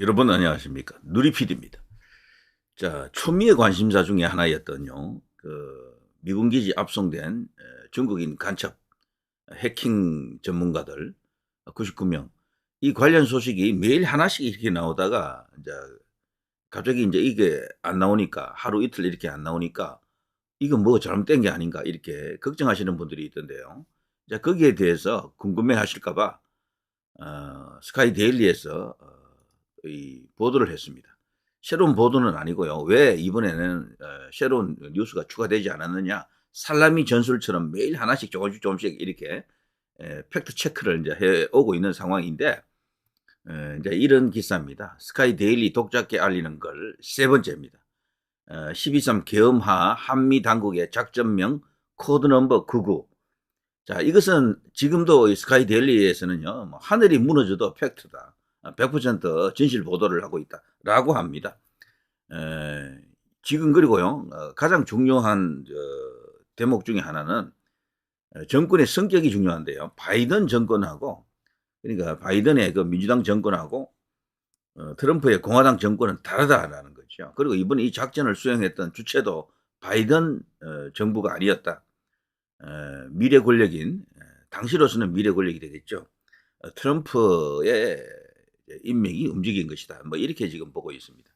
여러분 안녕하십니까 누리PD입니다. 자 초미의 관심사 중에 하나였던요. 그 미군 기지 압송된 중국인 간첩 해킹 전문가들 99명 이 관련 소식이 매일 하나씩 이렇게 나오다가 이제 갑자기 이제 이게 안 나오니까 하루 이틀 이렇게 안 나오니까 이거 뭐 잘못된 게 아닌가 이렇게 걱정하시는 분들이 있던데요. 자 거기에 대해서 궁금해 하실까봐 어, 스카이 데일리에서 어, 이 보도를 했습니다. 새로운 보도는 아니고요. 왜 이번에는 어, 새로운 뉴스가 추가되지 않았느냐? 살라미 전술처럼 매일 하나씩 조금씩 조금씩 이렇게 에, 팩트 체크를 이제 해 오고 있는 상황인데 에, 이제 이런 기사입니다. 스카이 데일리 독자께 알리는 걸 세 번째입니다. 어, 12.3 계엄하 한미 당국의 작전명 코드 넘버 99. 자, 이것은 지금도 스카이 데일리에서는요, 뭐 하늘이 무너져도 팩트다. 100% 진실 보도를 하고 있다라고 합니다. 에, 지금 그리고요 어, 가장 중요한 저, 대목 중에 하나는 정권의 성격이 중요한데요. 바이든 정권하고 그러니까 바이든의 그 민주당 정권하고 어, 트럼프의 공화당 정권은 다르다라는 거죠. 그리고 이번에 이 작전을 수행했던 주체도 바이든 어, 정부가 아니었다. 어, 미래 권력인 당시로서는 미래 권력이 되겠죠. 어, 트럼프의 인맥이 움직인 것이다. 뭐 이렇게 지금 보고 있습니다.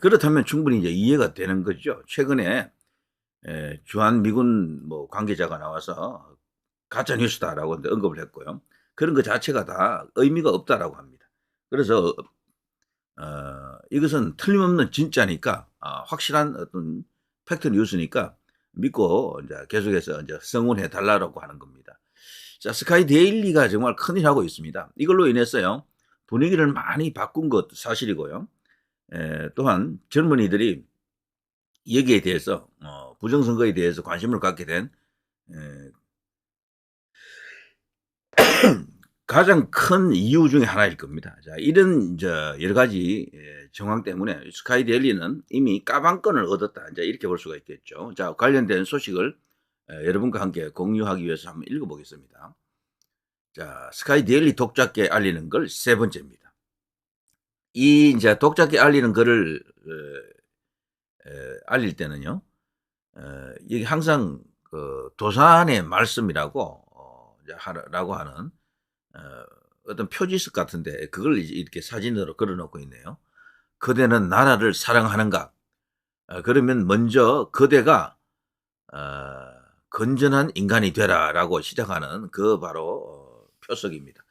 그렇다면 충분히 이제 이해가 되는 거죠. 최근에 주한 미군 뭐 관계자가 나와서 가짜 뉴스다라고 언급을 했고요. 그런 것 자체가 다 의미가 없다라고 합니다. 그래서 어, 이것은 틀림없는 진짜니까 아, 확실한 어떤 팩트 뉴스니까 믿고 이제 계속해서 이제 성원해 달라고 하는 겁니다. 자, 스카이 데일리가 정말 큰일 하고 있습니다. 이걸로 인해서요. 분위기를 많이 바꾼 것도 사실이고요. 에, 또한 젊은이들이 여기에 대해서 어, 부정선거에 대해서 관심을 갖게 된 에, 가장 큰 이유 중에 하나일 겁니다. 자, 이런 이제 여러 가지 정황 때문에 스카이 델리는 이미 까방권을 얻었다. 이제 이렇게 볼 수가 있겠죠. 자, 관련된 소식을 여러분과 함께 공유하기 위해서 한번 읽어보겠습니다. 자, 스카이 데일리 독자께 알리는 걸 세 번째입니다. 이 이제 독자께 알리는 글을 에, 에, 알릴 때는요, 에, 이게 항상 그 도산의 말씀이라고 어, 라고 하는 어, 어떤 표지석 같은데 그걸 이렇게 사진으로 걸어놓고 있네요. 그대는 나라를 사랑하는가? 어, 그러면 먼저 그대가 어, 건전한 인간이 되라라고 시작하는 그 바로 표석입니다.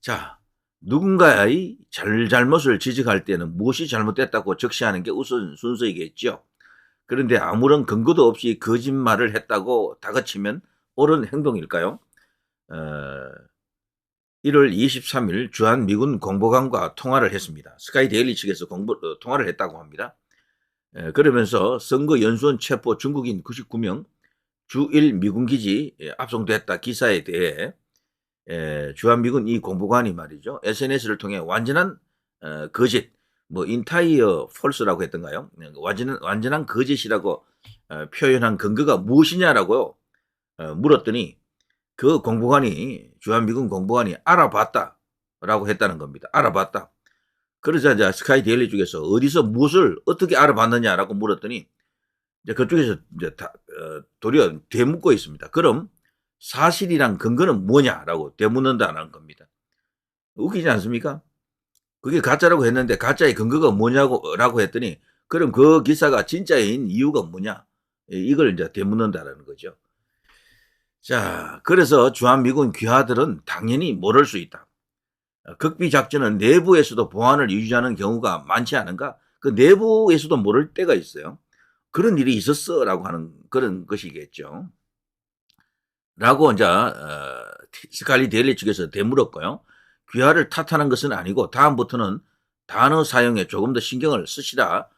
자, 누군가의 잘잘못을 지적할 때는 무엇이 잘못됐다고 적시하는 게 우선 순서이겠죠. 그런데 아무런 근거도 없이 거짓말을 했다고 다그치면 옳은 행동일까요? 어, 1월 23일 주한 미군 공보관과 통화를 했습니다. 스카이 데일리 측에서 공보, 어, 통화를 했다고 합니다. 에, 그러면서 선거 연수원 체포 중국인 99명 주1 미군 기지 압송됐다 기사에 대해 에, 주한미군 이 공보관이 말이죠. SNS를 통해 완전한 어, 거짓, 뭐 인타이어 폴스라고 했던가요? 네, 완전한 완전한 거짓이라고 어, 표현한 근거가 무엇이냐라고 어, 물었더니 그 공보관이 주한미군 공보관이 알아봤다라고 했다는 겁니다. 알아봤다. 그러자 이제 스카이 데일리 쪽에서 어디서 무엇을 어떻게 알아봤느냐라고 물었더니 이제 그쪽에서 이제 다, 어, 도리어 되묻고 있습니다. 그럼 사실이란 근거는 뭐냐라고 되묻는다는 겁니다. 웃기지 않습니까? 그게 가짜라고 했는데 가짜의 근거가 뭐냐고 했더니 그럼 그 기사가 진짜인 이유가 뭐냐? 이걸 이제 되묻는다라는 거죠. 자, 그래서 주한미군 귀하들은 당연히 모를 수 있다. 극비 작전은 내부에서도 보안을 유지하는 경우가 많지 않은가? 그 내부에서도 모를 때가 있어요. 그런 일이 있었어라고 하는 그런 것이겠죠. 라고 이제 어, 스칼리 데일리 측에서 되물었고요. 귀하를 탓하는 것은 아니고 다음부터는 단어 사용에 조금 더 신경을 쓰시라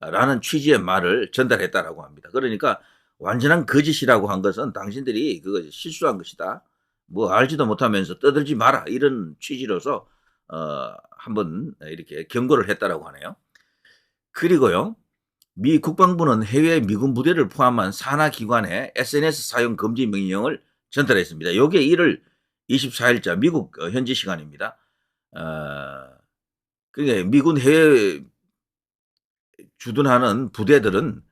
라는 취지의 말을 전달했다라고 합니다. 그러니까 완전한 거짓이라고 한 것은 당신들이 그거 실수한 것이다. 뭐 알지도 못하면서 떠들지 마라 이런 취지로서 어 한번 이렇게 경고를 했다라고 하네요. 그리고요. 미 국방부는 해외 미군 부대를 포함한 산하 기관에 SNS 사용 금지 명령을 전달했습니다. 요게 1월 24일자 미국 어, 현지 시간입니다. 어, 그러니까 미군 해외 주둔하는 부대들은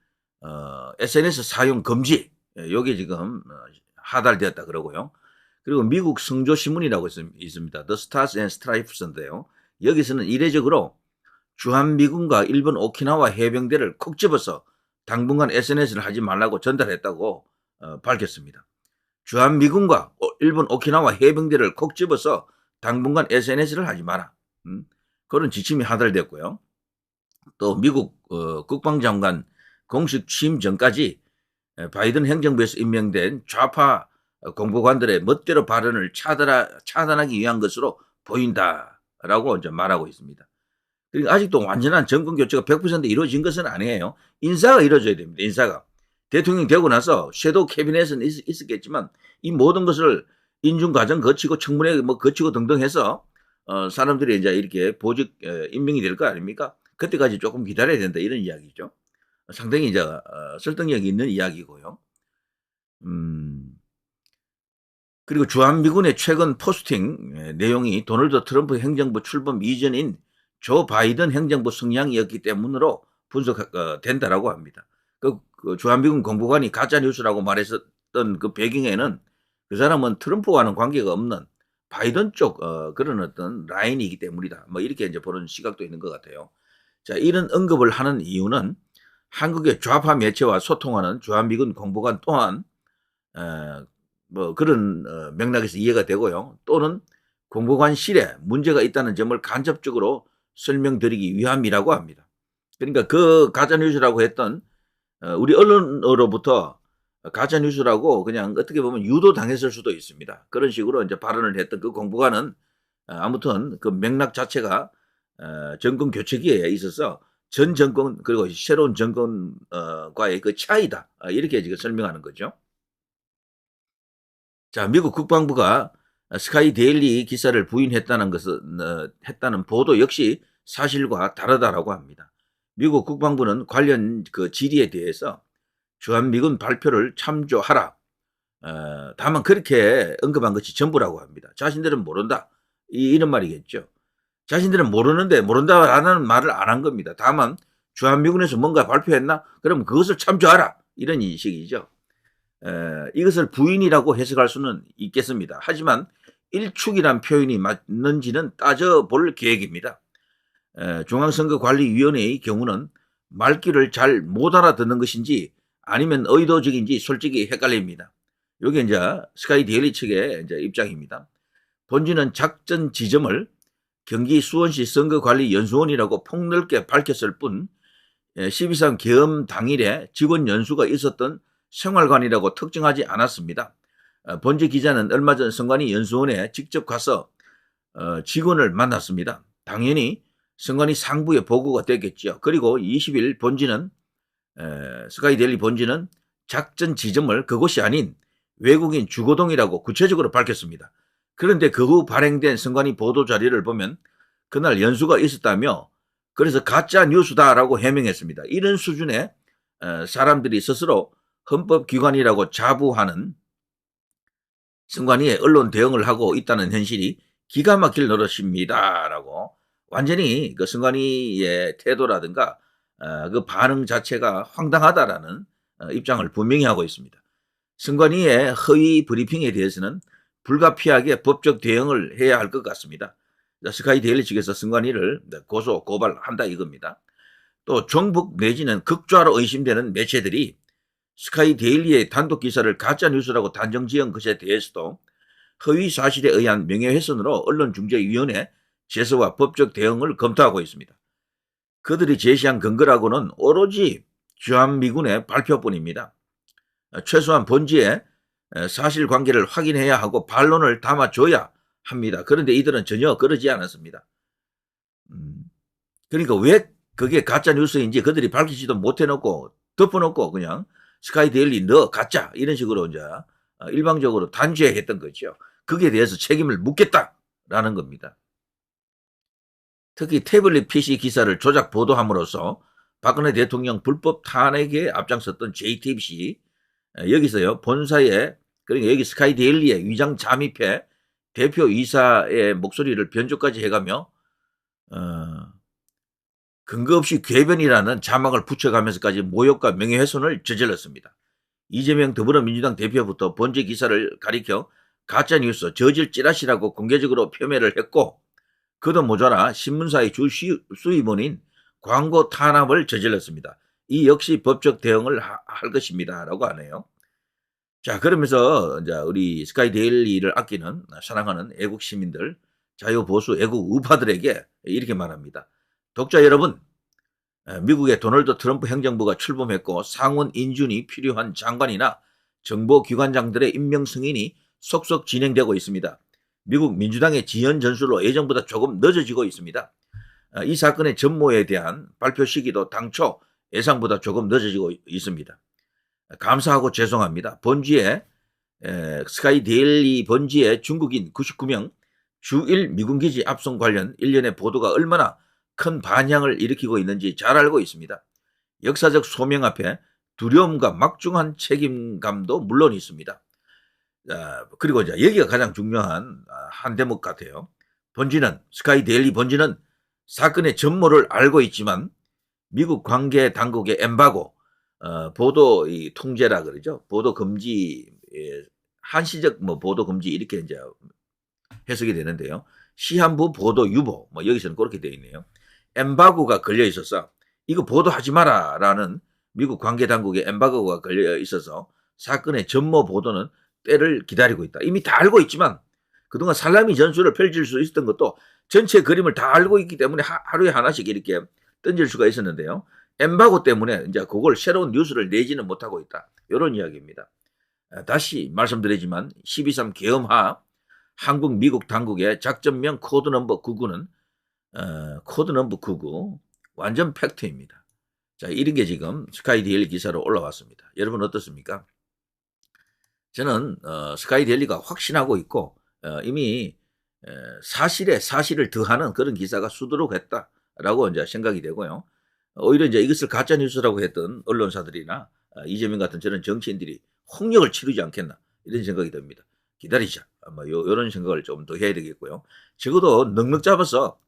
어, SNS 사용 금지 여기 지금 어, 하달되었다 그러고요. 그리고 미국 성조 신문이라고 있습니다. The Stars and Stripes인데요. 여기서는 이례적으로 주한미군과 일본 오키나와 해병대를 콕 집어서 당분간 SNS를 하지 말라고 전달했다고 어, 밝혔습니다. 주한미군과 일본 오키나와 해병대를 콕 집어서 당분간 SNS를 하지 마라. 음, 그런 지침이 하달됐고요. 또 미국 어, 국방장관 공식 취임 전까지 바이든 행정부에서 임명된 좌파 공보관들의 멋대로 발언을 차단하, 차단하기 위한 것으로 보인다라고 이제 말하고 있습니다. 그러니까 아직도 완전한 정권 교체가 100% 이루어진 것은 아니에요. 인사가 이루어져야 됩니다. 인사가. 대통령 되고 나서 섀도우 캐비넷은 있, 있었겠지만 이 모든 것을 인준 과정 거치고 청문회 뭐 거치고 등등 해서 어, 사람들이 이제 이렇게 보직 에, 임명이 될 거 아닙니까? 그때까지 조금 기다려야 된다 이런 이야기죠. 상당히 이제 어, 설득력이 있는 이야기고요. 음, 그리고 주한미군의 최근 포스팅 내용이 도널드 트럼프 행정부 출범 이전인 조 바이든 행정부 성향이었기 때문으로 분석된다라고 어, 합니다. 그, 그 주한미군 공보관이 가짜 뉴스라고 말했었던 그 배경에는 그 사람은 트럼프와는 관계가 없는 바이든 쪽 어, 그런 어떤 라인이기 때문이다. 뭐 이렇게 이제 보는 시각도 있는 것 같아요. 자 이런 언급을 하는 이유는 한국의 좌파 매체와 소통하는 주한미군 공보관 또한 어, 뭐 그런 어, 맥락에서 이해가 되고요. 또는 공보관실에 문제가 있다는 점을 간접적으로 설명드리기 위함이라고 합니다. 그러니까 그 가짜뉴스라고 했던 어, 우리 언론으로부터 가짜뉴스라고 그냥 어떻게 보면 유도당했을 수도 있습니다. 그런 식으로 이제 발언을 했던 그 공보관은 어, 아무튼 그 맥락 자체가 정권 교체기에 있어서 전 정권 그리고 새로운 정권과의 그 차이다 아, 이렇게 지금 설명하는 거죠. 자, 미국 국방부가 스카이 데일리 기사를 부인했다는 것은 어, 했다는 보도 역시 사실과 다르다라고 합니다. 미국 국방부는 관련 그 질의에 대해서 주한미군 발표를 참조하라. 어, 다만 그렇게 언급한 것이 전부라고 합니다. 자신들은 모른다. 이, 이런 말이겠죠. 자신들은 모르는데 모른다라는 말을 안 한 겁니다. 다만 주한미군에서 뭔가 발표했나? 그럼 그것을 참조하라. 이런 인식이죠. 에, 이것을 부인이라고 해석할 수는 있겠습니다. 하지만 일축이란 표현이 맞는지는 따져볼 계획입니다. 에, 중앙선거관리위원회의 경우는 말귀를 잘 못 알아듣는 것인지 아니면 의도적인지 솔직히 헷갈립니다. 이게 이제 스카이 데일리 측의 이제 입장입니다. 본지는 작전 지점을 경기 수원시 선거관리연수원이라고 폭넓게 밝혔을 뿐 12.3 계엄 당일에 직원 연수가 있었던 생활관이라고 특정하지 않았습니다. 어, 본지 기자는 얼마 전 선관위 연수원에 직접 가서 어, 직원을 만났습니다. 당연히 선관위 상부에 보고가 됐겠죠. 그리고 20일 본지는 스카이델리 본지는 작전 지점을 그곳이 아닌 외국인 주거동이라고 구체적으로 밝혔습니다. 그런데 그 후 발행된 선관위 보도 자료를 보면 그날 연수가 있었다며 그래서 가짜 뉴스다라고 해명했습니다. 이런 수준의 사람들이 스스로 헌법기관이라고 자부하는 선관위에 언론 대응을 하고 있다는 현실이 기가 막힐 노릇입니다라고 완전히 그 선관위의 태도라든가 어, 그 반응 자체가 황당하다라는 어, 입장을 분명히 하고 있습니다. 선관위의 허위 브리핑에 대해서는 불가피하게 법적 대응을 해야 할 것 같습니다. 스카이 데일리 측에서 선관위를 고소 고발한다 이겁니다. 또 종북 내지는 극좌로 의심되는 매체들이 스카이 데일리의 단독 기사를 가짜 뉴스라고 단정 지은 것에 대해서도 허위 사실에 의한 명예훼손으로 언론중재위원회 제소와 법적 대응을 검토하고 있습니다. 그들이 제시한 근거라고는 오로지 주한미군의 발표뿐입니다. 최소한 본지에 사실관계를 확인해야 하고 반론을 담아줘야 합니다. 그런데 이들은 전혀 그러지 않았습니다. 음, 그러니까 왜 그게 가짜 뉴스인지 그들이 밝히지도 못해놓고 덮어놓고 그냥 스카이 데일리 너 가짜 이런 식으로 이제 어, 일방적으로 단죄했던 거죠. 거기에 대해서 책임을 묻겠다라는 겁니다. 특히 태블릿 PC 기사를 조작 보도함으로써 박근혜 대통령 불법 탄핵에 앞장섰던 JTBC 여기서요 본사에 그러니까 여기 스카이 데일리에 위장 잠입해 대표 이사의 목소리를 변조까지 해가며 어, 근거 없이 궤변이라는 자막을 붙여가면서까지 모욕과 명예훼손을 저질렀습니다. 이재명 더불어민주당 대표부터 번제 기사를 가리켜 가짜뉴스 저질 찌라시라고 공개적으로 표명을 했고 그도 모자라 신문사의 주 시- 수입원인 광고 탄압을 저질렀습니다. 이 역시 법적 대응을 하- 할 것입니다. 라고 하네요. 자, 그러면서 이제 우리 스카이 데일리를 아끼는 사랑하는 애국 시민들, 자유 보수 애국 우파들에게 이렇게 말합니다. 독자 여러분, 에, 미국의 도널드 트럼프 행정부가 출범했고 상원 인준이 필요한 장관이나 정보기관장들의 임명 승인이 속속 진행되고 있습니다. 미국 민주당의 지연 전술로 예정보다 조금 늦어지고 있습니다. 아, 이 사건의 전모에 대한 발표 시기도 당초 예상보다 조금 늦어지고 있습니다. 감사하고 죄송합니다. 번지에 에, 스카이 데일리 번지에 중국인 99명 주1 미군기지 압송 관련 일련의 보도가 얼마나 큰 반향을 일으키고 있는지 잘 알고 있습니다. 역사적 소명 앞에 두려움과 막중한 책임감도 물론 있습니다. 아, 그리고 이제 여기가 가장 중요한 아, 한 대목 같아요. 번지는 스카이 데일리 번지는 사건의 전모를 알고 있지만 미국 관계 당국의 엠바고 어, 보도 이 통제라 그러죠. 보도 금지 예, 한시적 뭐 보도 금지 이렇게 이제 해석이 되는데요. 시한부 보도 유보 뭐 여기서는 그렇게 되어 있네요. 엠바고가 걸려 있어서 이거 보도하지 마라라는 미국 관계 당국의 엠바고가 걸려 있어서 사건의 전모 보도는 때를 기다리고 있다. 이미 다 알고 있지만 그동안 살라미 전술을 펼칠 수 있었던 것도 전체 그림을 다 알고 있기 때문에 하, 하루에 하나씩 이렇게 던질 수가 있었는데요. 엠바고 때문에 이제 그걸 새로운 뉴스를 내지는 못하고 있다. 이런 이야기입니다. 아, 다시 말씀드리지만 12.3 계엄하 한국 미국 당국의 작전명 코드 넘버 99는 어, 코드 넘버 99 완전 팩트입니다. 자 이런 게 지금 스카이 데일리 기사로 올라왔습니다. 여러분 어떻습니까? 저는 어, 스카이 데일리가 확신하고 있고 어, 이미 에, 사실에 사실을 더하는 그런 기사가 수두룩했다라고 이제 생각이 되고요. 오히려 이제 이것을 가짜 뉴스라고 했던 언론사들이나 아, 이재명 같은 저런 정치인들이 홍역을 치르지 않겠나 이런 생각이 듭니다. 기다리자. 아마 요, 요런 생각을 좀 더 해야 되겠고요. 적어도 넉넉 잡아서 어,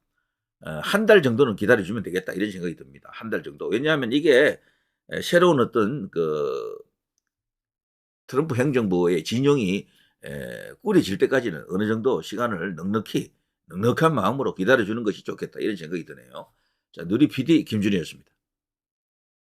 한 달 정도는 기다려주면 되겠다 이런 생각이 듭니다. 한 달 정도. 왜냐하면 이게 에, 새로운 어떤 그 트럼프 행정부의 진영이 에, 꾸려질 때까지는 어느 정도 시간을 넉넉히 넉넉한 마음으로 기다려주는 것이 좋겠다 이런 생각이 드네요. 자, 누리 PD 김준이었습니다.